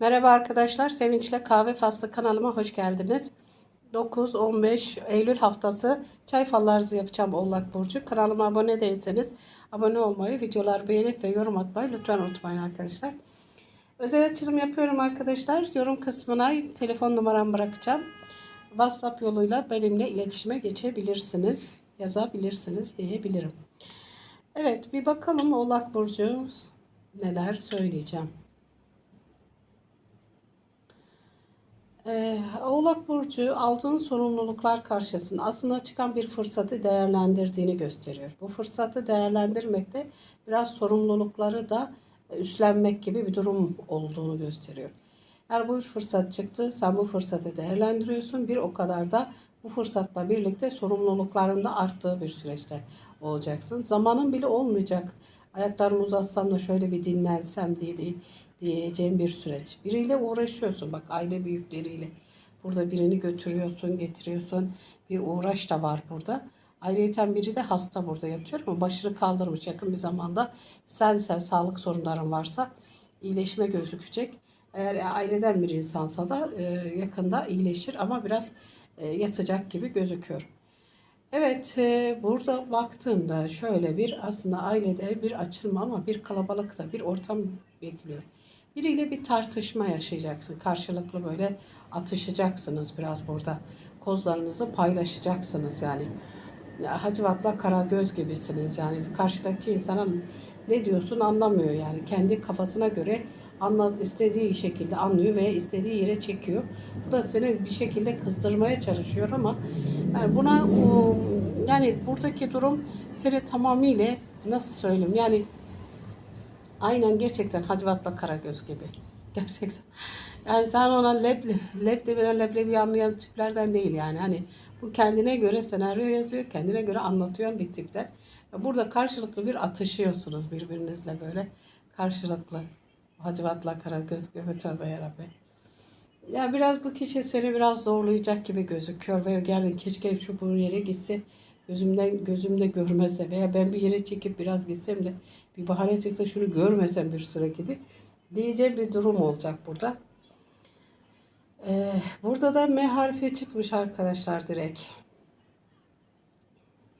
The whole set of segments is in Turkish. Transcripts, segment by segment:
Merhaba arkadaşlar, Sevinç'le Kahve Faslı kanalıma hoş geldiniz. 9-15 Eylül haftası çay fallarınızı yapacağım Oğlak Burcu. Kanalıma abone değilseniz abone olmayı, videoları beğenip ve yorum atmayı lütfen unutmayın arkadaşlar. Özel açılım yapıyorum arkadaşlar. Yorum kısmına telefon numaramı bırakacağım. WhatsApp yoluyla benimle iletişime geçebilirsiniz, yazabilirsiniz diyebilirim. Evet bir bakalım Oğlak Burcu neler söyleyeceğim. Ee, Oğlak Burcu aldığın sorumluluklar karşısında aslında çıkan bir fırsatı değerlendirdiğini gösteriyor. Bu fırsatı değerlendirmekte biraz sorumlulukları da üstlenmek gibi bir durum olduğunu gösteriyor. Eğer bu bir fırsat çıktı, sen bu fırsatı değerlendiriyorsun. Bir o kadar da bu fırsatla birlikte sorumlulukların da arttığı bir süreçte olacaksın. Zamanın bile olmayacak. Ayaklarımı uzatsam da şöyle bir dinlensem diye değil diyeceğim bir süreç. Biriyle uğraşıyorsun bak aile büyükleriyle. Burada birini götürüyorsun, getiriyorsun. Bir uğraş da var burada. Ayrıca biri de hasta burada yatıyor ama başını kaldırmış yakın bir zamanda. Sen sen sağlık sorunların varsa iyileşme gözükecek. Eğer aileden bir insansa da e, yakında iyileşir ama biraz yatacak gibi gözüküyor. Evet, e, burada baktığımda şöyle bir aslında ailede bir açılma ama bir kalabalıkta bir ortam bekliyor. Biriyle bir tartışma yaşayacaksın. Karşılıklı böyle atışacaksınız biraz burada. Kozlarınızı paylaşacaksınız yani. Hacivat'la Karagöz gibisiniz yani. Karşıdaki insana ne diyorsun anlamıyor yani. Kendi kafasına göre anla, istediği şekilde anlıyor ve istediği yere çekiyor. Bu da seni bir şekilde kızdırmaya çalışıyor ama yani buna yani buradaki durum seni tamamıyla nasıl söyleyeyim yani aynen gerçekten Hacivat'la Karagöz gibi. Gerçekten. Yani sen ona leb, leblebiden leblebi anlayan tiplerden değil yani. Hani bu kendine göre senaryo yazıyor, kendine göre anlatıyor bir tipten. Burada karşılıklı bir atışıyorsunuz birbirinizle böyle karşılıklı. Hacivat'la Karagöz gibi tövbe yarabbi. Ya biraz bu kişi seni biraz zorlayacak gibi gözüküyor ve yani keşke şu bu yere gitse gözümden gözümde görmese veya ben bir yere çekip biraz gitsem de bir bahane çıksa şunu görmesem bir süre gibi diyeceğim bir durum olacak burada. Ee, burada da M harfi çıkmış arkadaşlar direkt.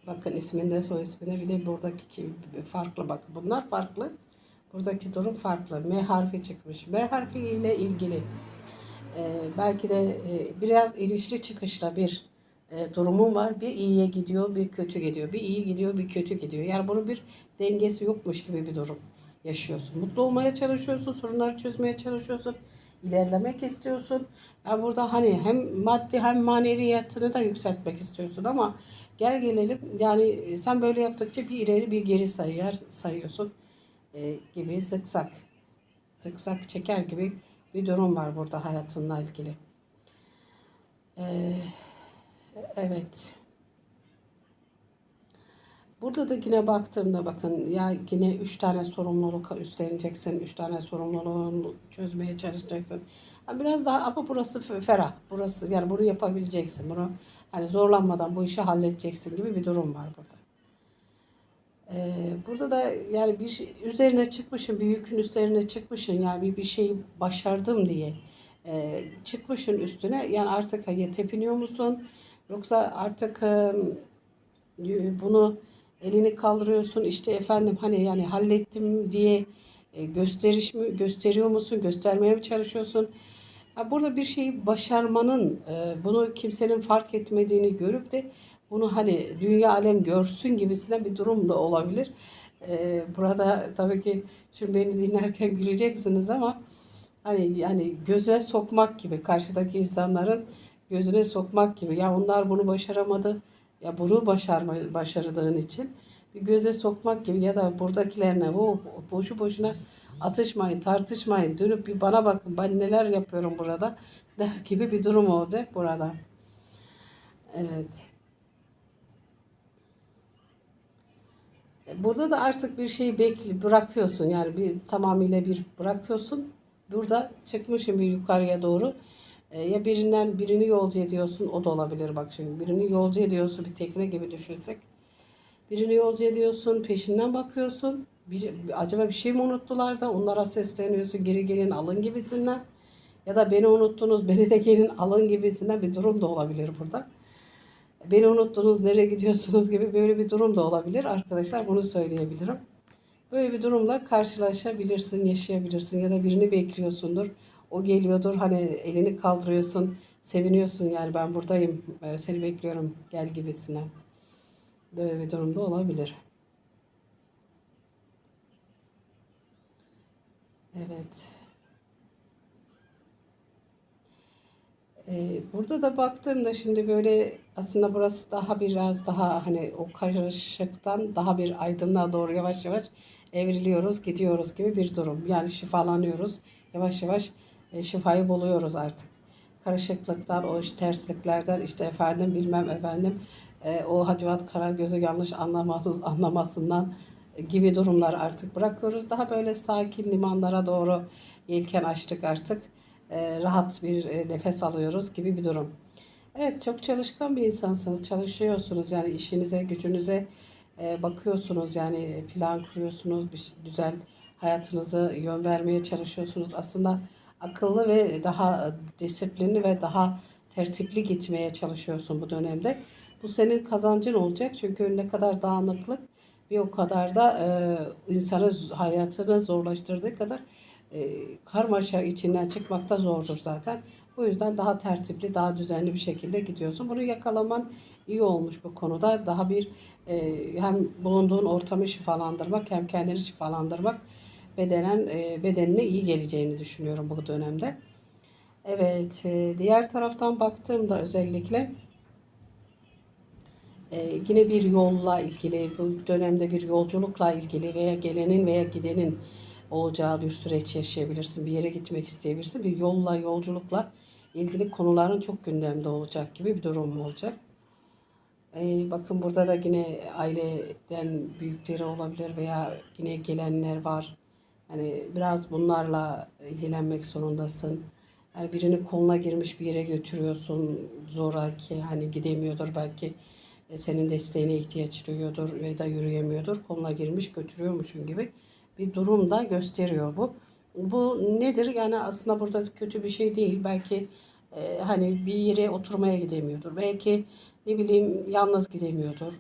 Bakın isminde soy isminde bir de buradaki farklı bakın bunlar farklı. Buradaki durum farklı. M harfi çıkmış. M harfi ile ilgili e, belki de e, biraz ilişki çıkışla bir e, durumum var. Bir iyiye gidiyor, bir kötü gidiyor. Bir iyi gidiyor, bir kötü gidiyor. Yani bunun bir dengesi yokmuş gibi bir durum yaşıyorsun. Mutlu olmaya çalışıyorsun, sorunları çözmeye çalışıyorsun. ilerlemek istiyorsun. Yani burada hani hem maddi hem maneviyatını da yükseltmek istiyorsun ama gel gelelim yani sen böyle yaptıkça bir ileri bir geri sayıyor, sayıyorsun e, gibi zıksak zıksak çeker gibi bir durum var burada hayatınla ilgili. Ee, evet. Burada da yine baktığımda bakın ya yine üç tane sorumluluk üstleneceksin. Üç tane sorumluluğunu çözmeye çalışacaksın. Biraz daha ama burası ferah. Burası yani bunu yapabileceksin. Bunu hani zorlanmadan bu işi halledeceksin gibi bir durum var burada. Ee, burada da yani bir şey, üzerine çıkmışım, bir yükün üzerine çıkmışım. Yani bir, bir şeyi başardım diye e, çıkmışın üstüne. Yani artık ya tepiniyor musun? Yoksa artık e, bunu elini kaldırıyorsun. İşte efendim hani yani hallettim diye e, gösteriş mi gösteriyor musun? Göstermeye mi çalışıyorsun? Burada bir şeyi başarmanın e, bunu kimsenin fark etmediğini görüp de bunu hani dünya alem görsün gibisine bir durum da olabilir. Ee, burada tabii ki şimdi beni dinlerken güleceksiniz ama hani yani göze sokmak gibi karşıdaki insanların gözüne sokmak gibi ya onlar bunu başaramadı ya bunu başarma, başardığın için bir göze sokmak gibi ya da buradakilerine bu boşu boşuna atışmayın tartışmayın dönüp bir bana bakın ben neler yapıyorum burada der gibi bir durum olacak burada. Evet. Burada da artık bir şeyi bekli bırakıyorsun. Yani bir tamamıyla bir bırakıyorsun. Burada çıkmışım bir yukarıya doğru. E, ya birinden birini yolcu ediyorsun. O da olabilir bak şimdi. Birini yolcu ediyorsun bir tekne gibi düşünsek. Birini yolcu ediyorsun. Peşinden bakıyorsun. Bir, acaba bir şey mi unuttular da onlara sesleniyorsun. Geri gelin alın gibisinden. Ya da beni unuttunuz, beni de gelin alın gibisinden bir durum da olabilir burada. Beni unuttunuz, nereye gidiyorsunuz gibi böyle bir durum da olabilir. Arkadaşlar bunu söyleyebilirim. Böyle bir durumla karşılaşabilirsin, yaşayabilirsin ya da birini bekliyorsundur. O geliyordur hani elini kaldırıyorsun, seviniyorsun yani ben buradayım, e, seni bekliyorum gel gibisine. Böyle bir durumda olabilir. Evet. Ee, burada da baktığımda şimdi böyle aslında burası daha biraz daha hani o karışıktan daha bir aydınlığa doğru yavaş yavaş evriliyoruz, gidiyoruz gibi bir durum. Yani şifalanıyoruz. Yavaş yavaş e, şifayı buluyoruz artık. Karışıklıktan, o iş tersliklerden işte efendim bilmem efendim e, o Hacivat Karagöz'ü yanlış anlamasız anlamasından gibi durumlar artık bırakıyoruz. Daha böyle sakin limanlara doğru yelken açtık artık. E, rahat bir nefes alıyoruz gibi bir durum. Evet çok çalışkan bir insansınız. Çalışıyorsunuz yani işinize, gücünüze e, bakıyorsunuz. Yani plan kuruyorsunuz. Bir güzel hayatınızı yön vermeye çalışıyorsunuz. Aslında akıllı ve daha disiplinli ve daha tertipli gitmeye çalışıyorsun bu dönemde. Bu senin kazancın olacak. Çünkü ne kadar dağınıklık bir o kadar da e, insanı hayatını zorlaştırdığı kadar e, karmaşa içinden çıkmak da zordur zaten. Bu yüzden daha tertipli, daha düzenli bir şekilde gidiyorsun. Bunu yakalaman iyi olmuş bu konuda. Daha bir e, hem bulunduğun ortamı şifalandırmak hem kendini şifalandırmak bedenen e, bedenine iyi geleceğini düşünüyorum bu dönemde. Evet, e, diğer taraftan baktığımda özellikle ee, yine bir yolla ilgili, bu dönemde bir yolculukla ilgili veya gelenin veya gidenin olacağı bir süreç yaşayabilirsin. Bir yere gitmek isteyebilirsin. Bir yolla, yolculukla ilgili konuların çok gündemde olacak gibi bir durum olacak. Ee, bakın burada da yine aileden büyükleri olabilir veya yine gelenler var. Hani biraz bunlarla ilgilenmek zorundasın. Yani birini koluna girmiş bir yere götürüyorsun zoraki hani gidemiyordur belki e, senin desteğine ihtiyaç duyuyordur ya da yürüyemiyordur. Koluna girmiş götürüyormuşsun gibi bir durum da gösteriyor bu. Bu nedir? Yani aslında burada kötü bir şey değil. Belki e, hani bir yere oturmaya gidemiyordur. Belki ne bileyim yalnız gidemiyordur.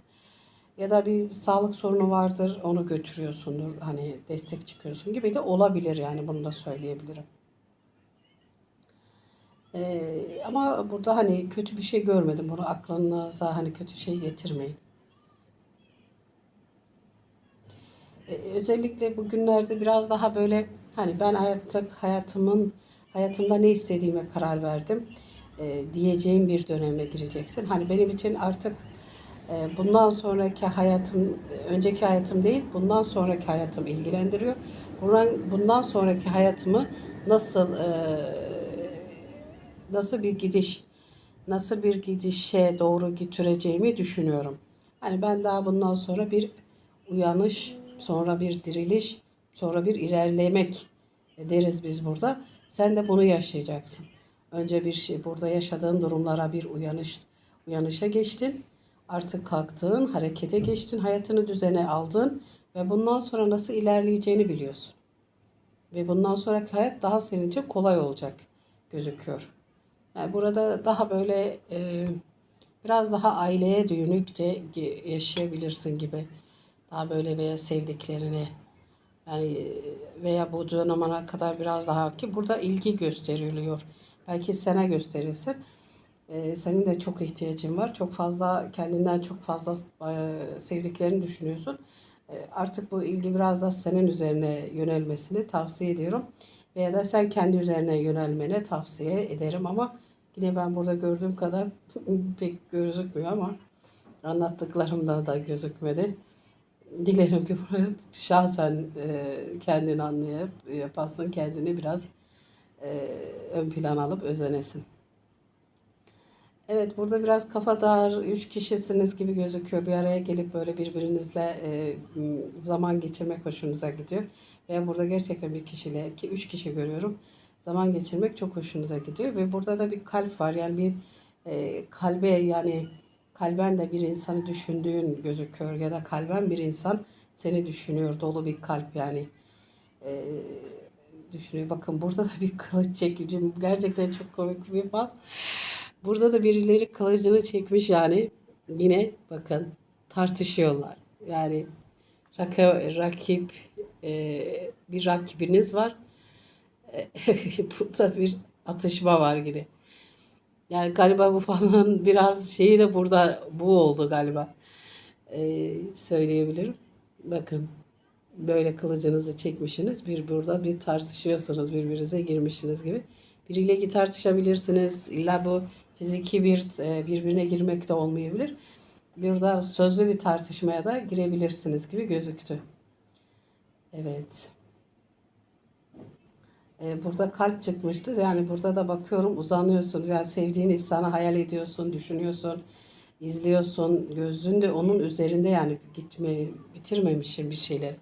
Ya da bir sağlık sorunu vardır onu götürüyorsundur. Hani destek çıkıyorsun gibi de olabilir yani bunu da söyleyebilirim. Ee, ama burada hani kötü bir şey görmedim. Bunu aklınıza hani kötü şey getirmeyin. Ee, özellikle bugünlerde biraz daha böyle hani ben hayatta hayatımın hayatımda ne istediğime karar verdim e, diyeceğim bir döneme gireceksin. Hani benim için artık e, bundan sonraki hayatım önceki hayatım değil bundan sonraki hayatım ilgilendiriyor. Bundan, bundan sonraki hayatımı nasıl e, nasıl bir gidiş, nasıl bir gidişe doğru götüreceğimi düşünüyorum. Hani ben daha bundan sonra bir uyanış, sonra bir diriliş, sonra bir ilerlemek deriz biz burada. Sen de bunu yaşayacaksın. Önce bir şey burada yaşadığın durumlara bir uyanış uyanışa geçtin. Artık kalktın, harekete geçtin, hayatını düzene aldın ve bundan sonra nasıl ilerleyeceğini biliyorsun. Ve bundan sonraki hayat daha senin için kolay olacak gözüküyor. Yani burada daha böyle e, biraz daha aileye dönük de yaşayabilirsin gibi. Daha böyle veya sevdiklerine yani e, veya bu dönemine kadar biraz daha ki burada ilgi gösteriliyor. Belki sana gösterilsin. Ee, senin de çok ihtiyacın var. Çok fazla kendinden çok fazla e, sevdiklerini düşünüyorsun. E, artık bu ilgi biraz da senin üzerine yönelmesini tavsiye ediyorum. Veya da sen kendi üzerine yönelmene tavsiye ederim ama yine ben burada gördüğüm kadar pek gözükmüyor ama anlattıklarımda da gözükmedi. Dilerim ki şahsen e, kendini anlayıp yapasın, kendini biraz e, ön plan alıp özenesin. Evet burada biraz kafa dar, üç kişisiniz gibi gözüküyor. Bir araya gelip böyle birbirinizle e, zaman geçirmek hoşunuza gidiyor. Veya burada gerçekten bir kişiyle, ki üç kişi görüyorum. Zaman geçirmek çok hoşunuza gidiyor. Ve burada da bir kalp var. Yani bir e, kalbe yani kalben de bir insanı düşündüğün gözüküyor. Ya da kalben bir insan seni düşünüyor. Dolu bir kalp yani. E, düşünüyor. Bakın burada da bir kılıç çekici. Gerçekten çok komik bir fal. Burada da birileri kılıcını çekmiş yani. Yine bakın tartışıyorlar. Yani raka- rakip e, bir rakibiniz var. Burada bir atışma var yine. Yani galiba bu falan biraz şeyi de burada bu oldu galiba. E, söyleyebilirim. Bakın böyle kılıcınızı çekmişsiniz. Bir burada bir tartışıyorsunuz birbirinize girmişsiniz gibi. Biriyle tartışabilirsiniz. İlla bu fiziki bir e, birbirine girmek de olmayabilir. Burada sözlü bir tartışmaya da girebilirsiniz gibi gözüktü. Evet. E, burada kalp çıkmıştı. Yani burada da bakıyorum uzanıyorsunuz. Yani sevdiğin insanı hayal ediyorsun, düşünüyorsun, izliyorsun. Gözün de onun üzerinde yani gitme, bitirmemişim bir şeyleri.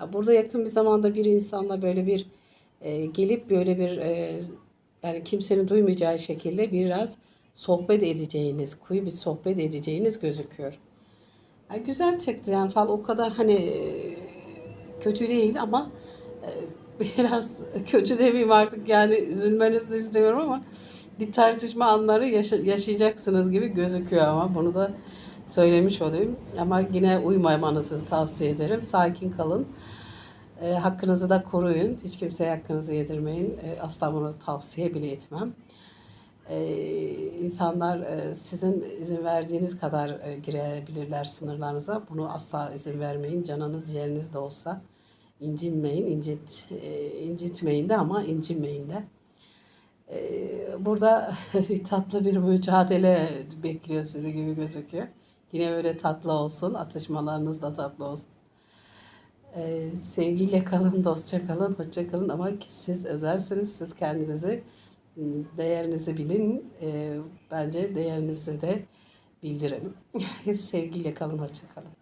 Ya burada yakın bir zamanda bir insanla böyle bir e, gelip böyle bir e, yani kimsenin duymayacağı şekilde biraz sohbet edeceğiniz, kuyu bir sohbet edeceğiniz gözüküyor. Ya güzel çıktı yani fal o kadar hani e, kötü değil ama e, biraz kötü demeyeyim artık yani üzülmenizi istemiyorum ama bir tartışma anları yaşa- yaşayacaksınız gibi gözüküyor ama bunu da söylemiş olayım. Ama yine uymamanızı tavsiye ederim. Sakin kalın. E, hakkınızı da koruyun. Hiç kimseye hakkınızı yedirmeyin. E, asla bunu tavsiye bile etmem. E, insanlar e, sizin izin verdiğiniz kadar e, girebilirler sınırlarınıza. Bunu asla izin vermeyin. Canınız ciğeriniz de olsa incinmeyin, incit, e, incitmeyin de ama incinmeyin de. E, burada bir tatlı bir mücadele bekliyor sizi gibi gözüküyor. Yine böyle tatlı olsun, atışmalarınız da tatlı olsun. Ee, sevgiyle kalın, dostça kalın, hoşça kalın ama siz özelsiniz. Siz kendinizi, değerinizi bilin. Ee, bence değerinizi de bildirelim. sevgiyle kalın, hoşça kalın.